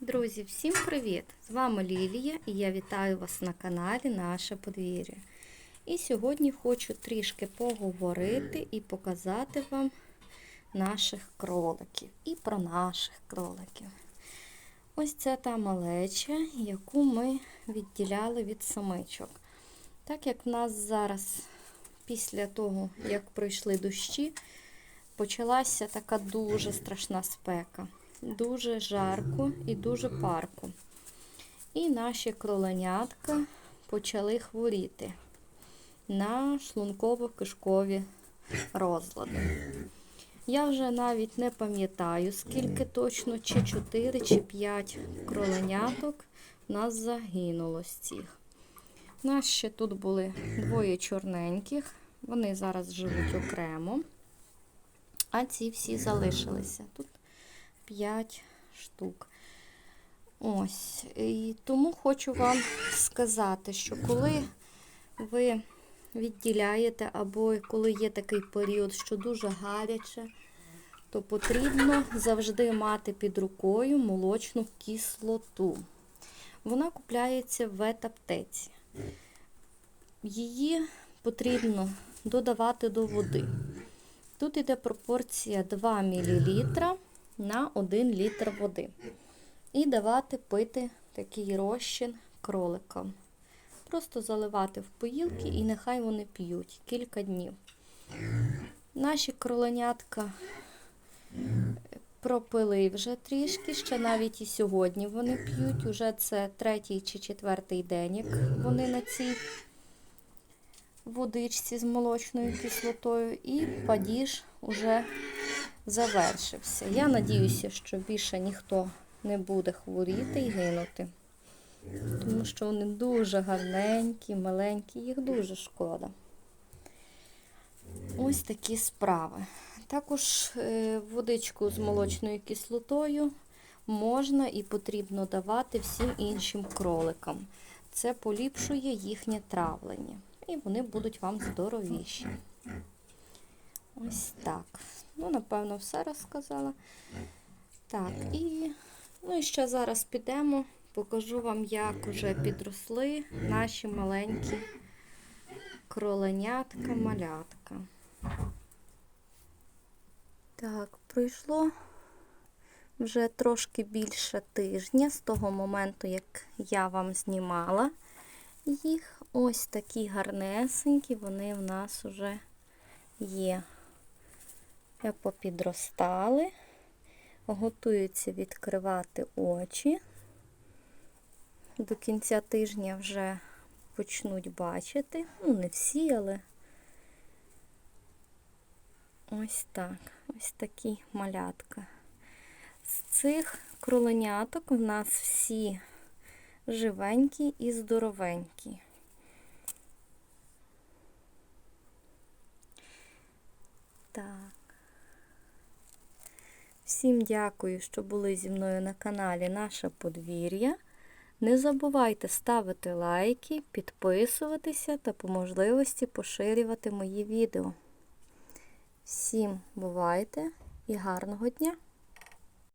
Друзі, всім привіт! З вами Лілія і я вітаю вас на каналі Наше подвір'я. І сьогодні хочу трішки поговорити і показати вам наших кроликів і про наших кроликів. Ось це та малеча, яку ми відділяли від самичок. Так як в нас зараз, після того, як пройшли дощі, почалася така дуже страшна спека. Дуже жарко і дуже парко. І наші кроленятка почали хворіти на шлунково-кишкові розлади. Я вже навіть не пам'ятаю, скільки точно, чи 4, чи 5 кроленяток нас загинуло з цих. У нас ще тут були двоє чорненьких, вони зараз живуть окремо, а ці всі залишилися. Тут 5 штук. Ось. І тому хочу вам сказати, що коли ви відділяєте, або коли є такий період, що дуже гаряче, то потрібно завжди мати під рукою молочну кислоту. Вона купляється в ветаптеці. Її потрібно додавати до води. Тут йде пропорція 2 мл на 1 літр води. І давати пити такий розчин кроликам. Просто заливати в поїлки і нехай вони п'ють кілька днів. Наші кроленятка пропили вже трішки, ще навіть і сьогодні вони п'ють. Уже це третій чи четвертий день, як вони на цій водичці з молочною кислотою, і падіж уже завершився. Я надіюся, що більше ніхто не буде хворіти і гинути. Тому що вони дуже гарненькі, маленькі, їх дуже шкода. Ось такі справи. Також е, водичку з молочною кислотою можна і потрібно давати всім іншим кроликам. Це поліпшує їхнє травлення. І вони будуть вам здоровіші. Ось так. Ну, напевно, все розказала. Так, і, ну, і ще зараз підемо, покажу вам, як вже підросли наші маленькі кроленятка, малятка. Так, пройшло вже трошки більше тижня з того моменту, як я вам знімала їх. Ось такі гарнесенькі, вони в нас вже є. Попідростали, готуються відкривати очі. До кінця тижня вже почнуть бачити. Ну, не всі, але ось так, ось такі малятка. З цих кроленяток в нас всі живенькі і здоровенькі. Так. Всім дякую, що були зі мною на каналі Наше подвір'я. Не забувайте ставити лайки, підписуватися та по можливості поширювати мої відео. Всім бувайте і гарного дня!